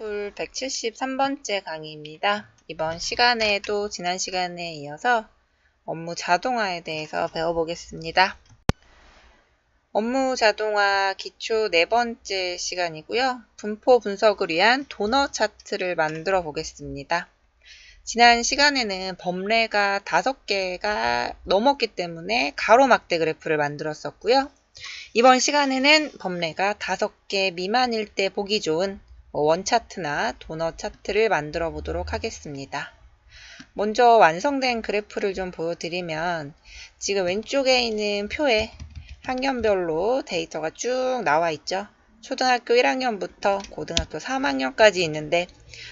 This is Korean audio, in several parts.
스쿨 173번째 강의입니다. 이번 시간에도 지난 시간에 이어서 업무 자동화에 대해서 배워보겠습니다. 업무 자동화 기초 네 번째 시간이고요. 분포 분석을 위한 도너 차트를 만들어 보겠습니다. 지난 시간에는 범례가 다섯 개가 넘었기 때문에 가로막대 그래프를 만들었었고요. 이번 시간에는 범례가 다섯 개 미만일 때 보기 좋은 뭐 원 차트나 도넛 차트를 만들어 보도록 하겠습니다. 먼저 완성된 그래프를 좀 보여드리면 지금 왼쪽에 있는 표에 학년별로 데이터가 쭉 나와 있죠. 초등학교 1학년부터 고등학교 3학년까지 있는데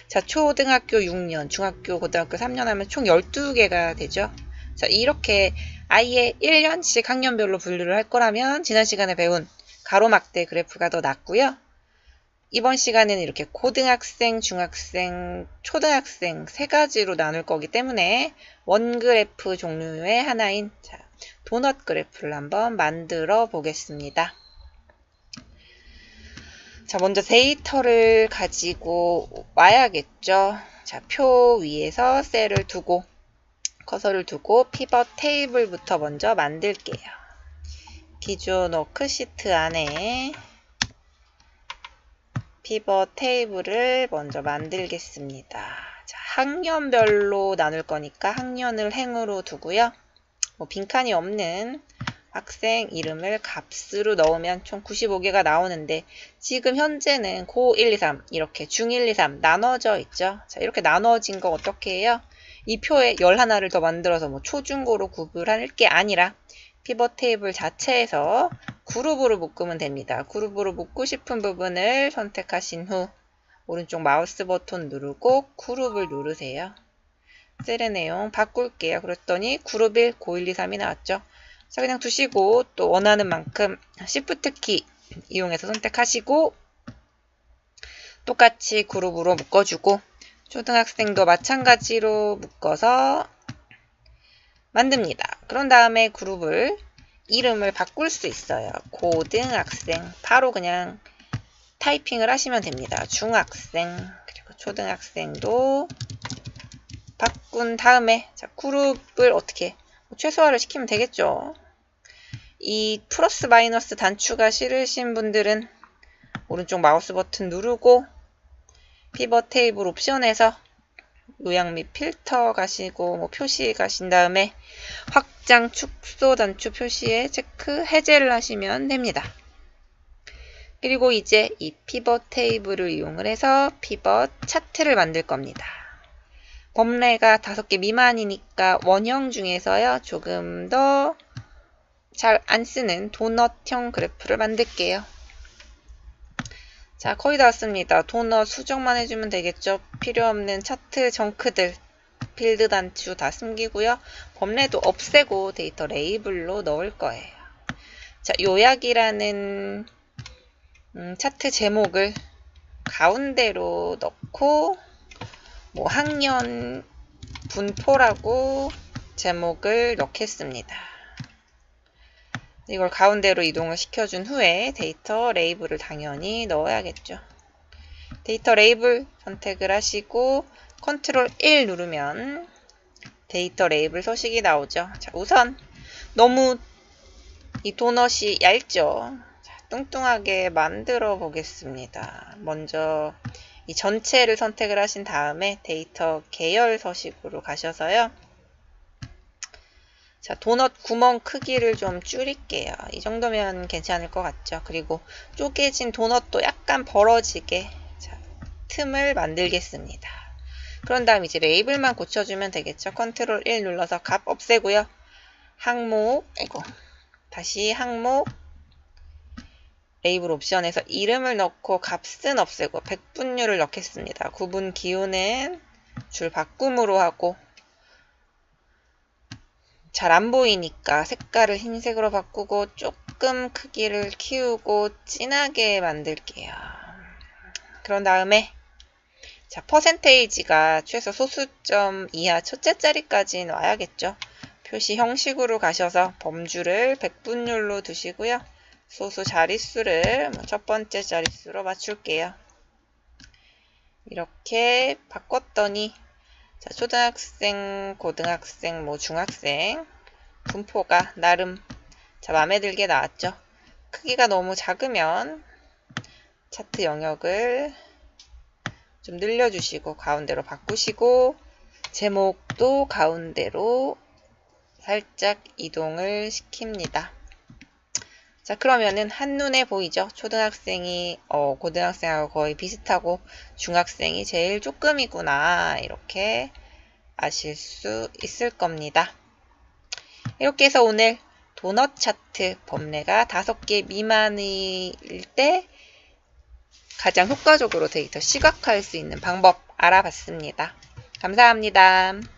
자 초등학교 6년, 중학교, 고등학교 3년 하면 총 12개가 되죠. 자 이렇게 아예 1년씩 학년별로 분류를 할 거라면 지난 시간에 배운 가로막대 그래프가 더 낫고요. 이번 시간에는 이렇게 고등학생, 중학생, 초등학생 세 가지로 나눌 거기 때문에 원그래프 종류의 하나인 자, 도넛 그래프를 한번 만들어 보겠습니다. 자, 먼저 데이터를 가지고 와야겠죠. 자, 표 위에서 셀을 두고 커서를 두고 피벗 테이블부터 먼저 만들게요. 기존 워크시트 안에 피벗 테이블을 먼저 만들겠습니다. 자, 학년별로 나눌 거니까 학년을 행으로 두고요. 뭐 빈칸이 없는 학생 이름을 값으로 넣으면 총 95개가 나오는데 지금 현재는 고 1, 2, 3 이렇게 중 1, 2, 3 나눠져 있죠. 자 이렇게 나눠진 거 어떻게 해요? 이 표에 11을 더 만들어서 뭐 초중고로 구분할 게 아니라 피벗 테이블 자체에서 그룹으로 묶으면 됩니다. 그룹으로 묶고 싶은 부분을 선택하신 후 오른쪽 마우스 버튼 누르고 그룹을 누르세요. 셀의 내용 바꿀게요. 그랬더니 그룹 1, 고 1, 2, 3이 나왔죠. 자 그냥 두시고 또 원하는 만큼 Shift 키 이용해서 선택하시고 똑같이 그룹으로 묶어주고 초등학생도 마찬가지로 묶어서 만듭니다. 그런 다음에 그룹을 이름을 바꿀 수 있어요. 고등학생 바로 그냥 타이핑을 하시면 됩니다. 중학생 그리고 초등학생도 바꾼 다음에 자 그룹을 어떻게 최소화를 시키면 되겠죠. 이 플러스 마이너스 단추가 싫으신 분들은 오른쪽 마우스 버튼 누르고 피벗 테이블 옵션에서 요약 및 필터 가시고 뭐 표시 가신 다음에 확장 축소 단추 표시에 체크 해제를 하시면 됩니다. 그리고 이제 이 피벗 테이블을 이용을 해서 피벗 차트를 만들 겁니다. 범례가 5개 미만이니까 원형 중에서요 조금 더 잘 안 쓰는 도넛형 그래프를 만들게요. 자, 거의 다 왔습니다. 도넛 수정만 해주면 되겠죠. 필요 없는 차트 정크들, 필드 단추 다 숨기고요. 범례도 없애고 데이터 레이블로 넣을 거예요. 자, 요약이라는 음, 차트 제목을 가운데로 넣고 뭐 학년 분포라고 제목을 넣겠습니다. 이걸 가운데로 이동을 시켜준 후에 데이터 레이블을 당연히 넣어야겠죠. 데이터 레이블 선택을 하시고 컨트롤 1 누르면 데이터 레이블 소식이 나오죠. 자, 우선 너무 이 도넛이 얇죠. 자, 뚱뚱하게 만들어 보겠습니다. 먼저 이 전체를 선택을 하신 다음에 데이터 계열 서식으로 가셔서요. 자, 도넛 구멍 크기를 좀 줄일게요. 이 정도면 괜찮을 것 같죠. 그리고 쪼개진 도넛도 약간 벌어지게 자, 틈을 만들겠습니다. 그런 다음 이제 레이블만 고쳐주면 되겠죠. 컨트롤 1 눌러서 값 없애고요. 항목, 아이고, 다시 항목, 레이블 옵션에서 이름을 넣고 값은 없애고 백분율을 넣겠습니다. 구분 기호는 줄 바꿈으로 하고 잘 안 보이니까 색깔을 흰색으로 바꾸고 조금 크기를 키우고 진하게 만들게요. 그런 다음에 자 퍼센테이지가 최소 소수점 이하 첫째 자리까지는 와야겠죠. 표시 형식으로 가셔서 범주를 백분율로 두시고요. 소수 자릿수를 뭐첫 번째 자릿수로 맞출게요. 이렇게 바꿨더니 자, 초등학생, 고등학생, 뭐 중학생 분포가 나름 자, 마음에 들게 나왔죠. 크기가 너무 작으면 차트 영역을 좀 늘려주시고 가운데로 바꾸시고 제목도 가운데로 살짝 이동을 시킵니다. 자 그러면은 한눈에 보이죠? 초등학생이 어, 고등학생하고 거의 비슷하고 중학생이 제일 조금이구나 이렇게 아실 수 있을 겁니다. 이렇게 해서 오늘 도넛 차트 범례가 5개 미만일 때 가장 효과적으로 데이터 시각화할 수 있는 방법 알아봤습니다. 감사합니다.